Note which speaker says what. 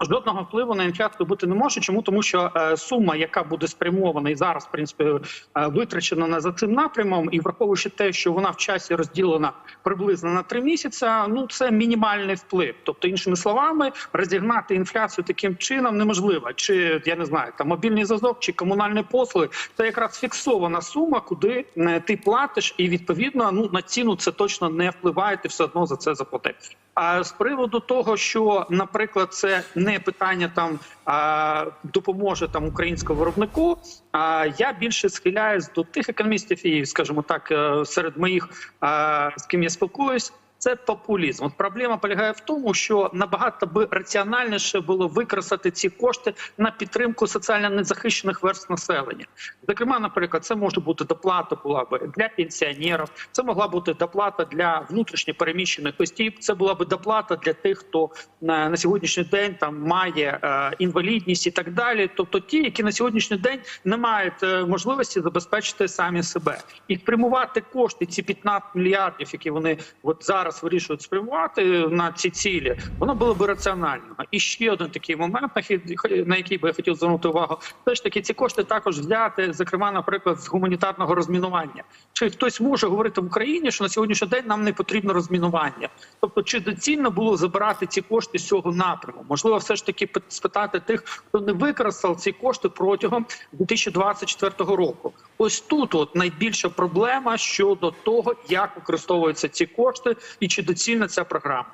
Speaker 1: жодного впливу на інфляцію бути не може. Чому тому, що е, сума, яка буде спрямована і зараз, в принципі, е, витрачена на за цим напрямом, і враховуючи те, що вона в часі розділена приблизно на три місяці, ну це мінімальний вплив. Тобто, іншими словами, розігнати інфляцію таким чином неможливо. Чи я не знаю, там мобільний зв'язок чи комунальні послуги, це якраз фіксована сума, куди ти платиш, і відповідно ну на ціну це точно не впливає. Ти все одно за це заплатиш. А з приводу того, що, наприклад, це не питання там допоможе там українському виробнику. А я більше схиляюсь до тих економістів, і скажімо так, е, серед моїх з ким я спілкуюсь. Це популізм. От проблема полягає в тому, що набагато би раціональніше було використати ці кошти на підтримку соціально незахищених верств населення. Зокрема, наприклад, це може бути доплата була би для пенсіонерів, це могла бути доплата для внутрішньо переміщених осіб. Це була би доплата для тих, хто на, на сьогоднішній день там має е, інвалідність і так далі. Тобто, ті, які на сьогоднішній день не мають е, можливості забезпечити самі себе і спрямувати кошти, ці 15 мільярдів, які вони от зараз вирішують спрямувати на ці цілі, воно було б раціонально. І ще один такий момент, на який би я хотів звернути увагу, все ж таки ці кошти також взяти, зокрема, наприклад, з гуманітарного розмінування. Чи хтось може говорити в Україні, що на сьогоднішній день нам не потрібно розмінування? Тобто, чи доцільно було забирати ці кошти з цього напряму? Можливо, все ж таки спитати тих, хто не використав ці кошти протягом 2024 року. Ось тут от найбільша проблема щодо того, як використовуються ці кошти і чи доцільна ця програма.